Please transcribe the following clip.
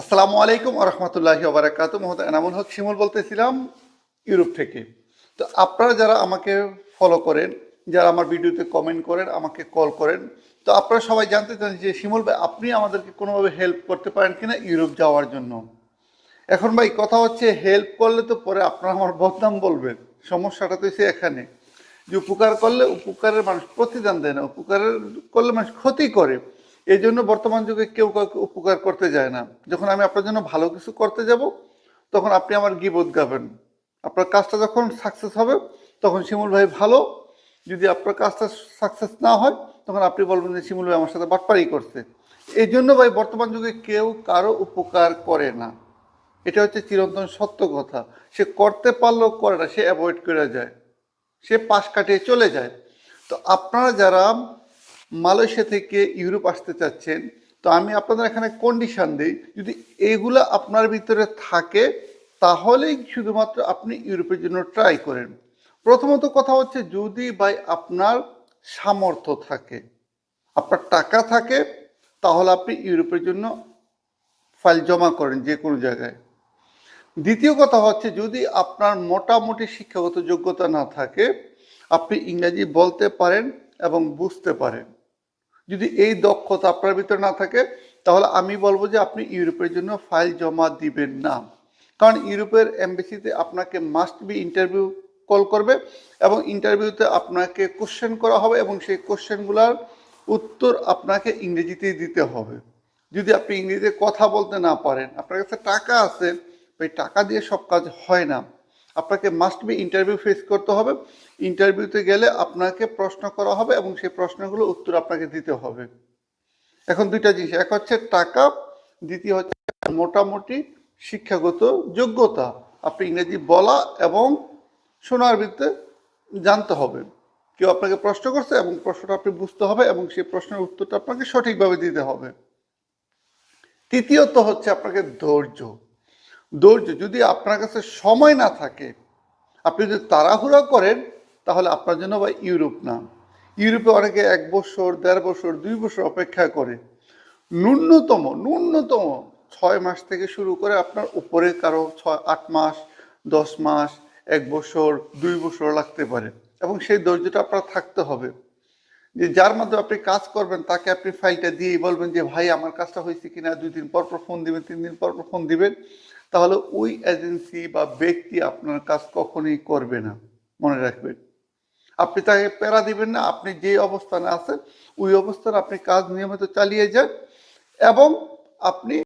আসসালামু আলাইকুম রহমতুল্লাহি ওবরাকাত মোহাম্মদ এনামুল হক শিমুল বলতেছিলাম ইউরোপ থেকে। তো আপনারা যারা আমাকে ফলো করেন, যারা আমার ভিডিওতে কমেন্ট করেন, আমাকে কল করেন, তো আপনারা সবাই জানতে চান যে শিমুল ভাই, আপনি আমাদেরকে কোনোভাবে হেল্প করতে পারেন কিনা ইউরোপ যাওয়ার জন্য? এখন ভাই, কথা হচ্ছে হেল্প করলে তো পরে আপনারা আমার বদনাম বলবেন। সমস্যাটা তো হচ্ছে এখানে। যে উপকার করলে উপকারের মানুষ প্রতিদান দেয় না, উপকারের করলে মানুষ ক্ষতি করে। এই জন্য বর্তমান যুগে কেউ কাউকে উপকার করতে যায় না। যখন আমি আপনার জন্য ভালো কিছু করতে যাব, তখন আপনি আমার গিবোধ গাবেন। আপনার কাজটা যখন সাকসেস হবে, তখন শিমুল ভাই ভালো। যদি আপনার কাজটা সাকসেস না হয়, তখন আপনি বলবেন যে, শিমুল ভাই আমার সাথে বাটপারি করছে। এই জন্য ভাই, বর্তমান যুগে কেউ কারও উপকার করে না। এটা হচ্ছে চিরন্তন সত্য কথা। সে করতে পারলেও করে না, সে অ্যাভয়েড করে যায়। সে পাশ কাটিয়ে চলে যায়। তো আপনারা যারা মালয়েশিয়া থেকে ইউরোপ আসতে চাচ্ছেন, তো আমি আপনাদের এখানে কন্ডিশন দিই, যদি এগুলো আপনার ভিতরে থাকে, তাহলেই শুধুমাত্র আপনি ইউরোপের জন্য ট্রাই করেন। প্রথমত কথা হচ্ছে, যদি ভাই আপনার সামর্থ্য থাকে, আপনার টাকা থাকে, তাহলে আপনি ইউরোপের জন্য ফাইল জমা করেন যে কোনো জায়গায়। দ্বিতীয় কথা হচ্ছে, যদি আপনার মোটামুটি শিক্ষাগত যোগ্যতা না থাকে, আপনি ইংরাজি বলতে পারেন এবং বুঝতে পারেন। যদি এই দক্ষতা আপনার ভিতরে না থাকে, তাহলে আমি বলব যে আপনি ইউরোপের জন্য ফাইল জমা দিবেন না। কারণ ইউরোপের এমবেসিতে আপনাকে মাস্ট বি ইন্টারভিউ কল করবে এবং ইন্টারভিউতে আপনাকে কোশ্চেন করা হবে এবং সেই কোশ্চেনগুলোর উত্তর আপনাকে ইংরেজিতেই দিতে হবে। যদি আপনি ইংরেজিতে কথা বলতে না পারেন, আপনার কাছে টাকা আছে ওই টাকা দিয়ে সব কাজ হয় না। আপনাকে মাস্ট বি ইন্টারভিউ ফেস করতে হবে। ইন্টারভিউতে গেলে আপনাকে প্রশ্ন করা হবে এবং সেই প্রশ্নগুলো উত্তর আপনাকে দিতে হবে। এখন দুইটা জিনিস, এক হচ্ছে টাকা, দ্বিতীয় হচ্ছে মোটামুটি শিক্ষাগত যোগ্যতা। আপনি ইংরেজি বলা এবং শোনার ভিত্তিতে জানতে হবে। কেউ আপনাকে প্রশ্ন করছে এবং প্রশ্নটা আপনি বুঝতে হবে এবং সেই প্রশ্নের উত্তরটা আপনাকে সঠিকভাবে দিতে হবে। তৃতীয়ত হচ্ছে আপনাকে ধৈর্য। ধৈর্য, যদি আপনার কাছে সময় না থাকে, আপনি যদি তাড়াহুড়া করেন, তাহলে আপনার জন্য বা ইউরোপ না। ইউরোপে অনেকে এক বছর, দেড় বছর, দুই বছর অপেক্ষা করে। ন্যূনতম ন্যূনতম ছয় মাস থেকে শুরু করে আপনার উপরে কারও ছয়, আট মাস, দশ মাস, এক বছর, দুই বছর লাগতে পারে। এবং সেই ধৈর্যটা আপনার থাকতে হবে। যে যার মাধ্যমে আপনি কাজ করবেন, তাকে আপনি ফাইলটা দিয়েই বলবেন যে, ভাই, আমার কাজটা হয়েছে কিনা? দুই দিন পর পর ফোন দিবেন, তিন দিন পর পর ফোন দিবেন। তাহলে ওই এজেন্সি বা ব্যক্তি আপনার কাজ কখনই করবে না। মনে রাখবেন। আপনি তাকে প্যারা দিবেন না, আপনি যে অবস্থানে আছেন, ওই অবস্থানে আপনি কাজ নিয়মিত চালিয়ে যান এবং আপনি